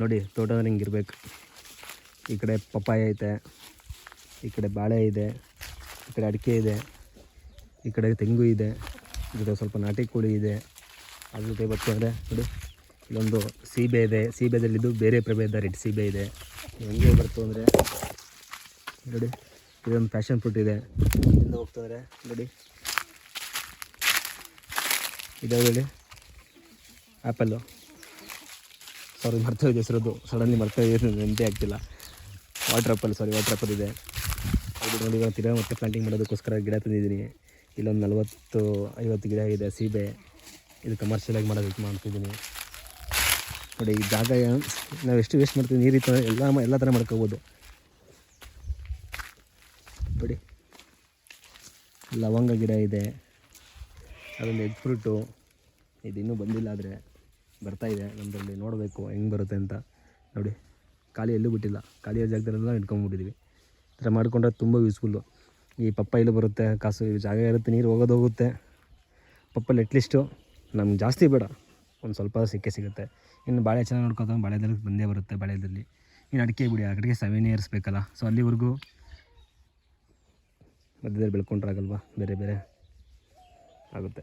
ನೋಡಿ ತೋಟ ಹಿಂಗಿರ್ಬೇಕು ಈ ಕಡೆ ಪಪ್ಪಾಯ ಐತೆ, ಈ ಕಡೆ ಬಾಳೆ ಇದೆ, ಈ ಕಡೆ ಅಡಿಕೆ ಇದೆ, ಈ ಕಡೆ ತೆಂಗು ಇದೆ ಜೊತೆ ಸ್ವಲ್ಪ ನಾಟಿ ಕೋಳಿ ಇದೆ. ಅದ್ರ ಜೊತೆ ಬರ್ತಿದ್ರೆ ನೋಡಿ, ಇಲ್ಲೊಂದು ಸೀಬೆ ಇದೆ. ಸೀಬೆದಲ್ಲಿ ಇದು ಬೇರೆ ಪ್ರಭೇದ ರೆಡ್ ಸೀಬೆ ಇದೆ. ಹೆಂಗೆ ಬರ್ತು ಅಂದರೆ, ನೋಡಿ, ಇದೊಂದು ಪ್ಯಾಷನ್ ಫ್ರೂಟ್ ಇದೆ. ಇಲ್ಲಿಂದ ಹೋಗ್ತಂದರೆ ನೋಡಿ. ಇದಾವೆ ಹೇಳಿ ಆ್ಯಪಲ್ಲು ಮರ್ತಾ ಇದೆ ಹೆಸರದ್ದು ಸಡನ್ಲಿ ಮರ್ತಾ ಇದೆ ನೆನಪೇ ಆಗ್ತಿಲ್ಲ. Water apple sorry water apple ಇದೆ ಇದು ನೋಡಿ ಇವಾಗ ಮತ್ತೆ ಪ್ಲಾಂಟಿಂಗ್ ಮಾಡೋದಕ್ಕೋಸ್ಕರ ಗಿಡ ತಂದಿದ್ದೀನಿ. ಇಲ್ಲೊಂದು ನಲ್ವತ್ತು, ಐವತ್ತು ಗಿಡ ಇದೆ, ಸೀಬೆ. ಇದು ಕಮರ್ಷಿಯಲಾಗಿ ಮಾಡೋದಕ್ಕೆ ಮಾಡ್ತಿದ್ದೀನಿ. ನೋಡಿ, ಈ ಜಾಗ ನಾವು ಎಷ್ಟು ವೇಸ್ಟ್ ಮಾಡ್ತೀವಿ, ನೀರು ಇತ್ತು ಎಲ್ಲ ಎಲ್ಲ ಥರ ಮಾಡ್ಕೋಬೋದು. ನೋಡಿ. ಲವಂಗ ಗಿಡ ಇದೆ. ಅದೊಂದು ಎಗ್ ಫ್ರೂಟು. ಇದು ಇನ್ನೂ ಬಂದಿಲ್ಲ ಆದರೆ. ಬರ್ತಾ ಇದೆ. ನಮ್ಮದ್ರಲ್ಲಿ ನೋಡಬೇಕು ಹೆಂಗೆ ಬರುತ್ತೆ ಅಂತ. ನೋಡಿ, ಖಾಲಿ ಎಲ್ಲೂ ಬಿಟ್ಟಿಲ್ಲ. ಖಾಲಿಯ ಜಾಗದಲ್ಲೆಲ್ಲ ಇಟ್ಕೊಂಡ್ಬಿಟ್ಟಿದ್ವಿ. ಈ ಥರ ಮಾಡಿಕೊಂಡ್ರೆ ತುಂಬ ಯೂಸ್ಫುಲ್ಲು ಈ ಪಪ್ಪ ಇಲ್ಲಿ ಬರುತ್ತೆ? ಕಾಸು ಜಾಗ ಇರುತ್ತೆ, ನೀರು ಹೋಗೋದು ಹೋಗುತ್ತೆ. ಪಪ್ಪಲ್ಲಿ ಅಟ್ಲೀಸ್ಟು ನಮ್ಗೆ ಜಾಸ್ತಿ ಬೇಡ. ಒಂದು ಸ್ವಲ್ಪ ಸಿಕ್ಕೇ ಸಿಗುತ್ತೆ. ಇನ್ನು ಬಾಳೆ ಚೆನ್ನಾಗಿ ನೋಡ್ಕೊತ ಬಾಳೆದಲ್ಲಿ ಬಂದೇ ಬರುತ್ತೆ ಬಾಳೆದಲ್ಲಿ. ಇನ್ನು ಅಡಿಕೆ ಬಿಡಿ ಅಡಿಕೆ ಸೆವೆನ್ ಇಯರ್ಸ್ ಬೇಕಲ್ಲ. ಸೊ ಅಲ್ಲಿವರೆಗೂ ಮಧ್ಯದಲ್ಲಿ ಬೆಳ್ಕೊಂಡ್ರಾಗಲ್ವಾ ಬೇರೆ ಬೇರೆ ಆಗುತ್ತೆ.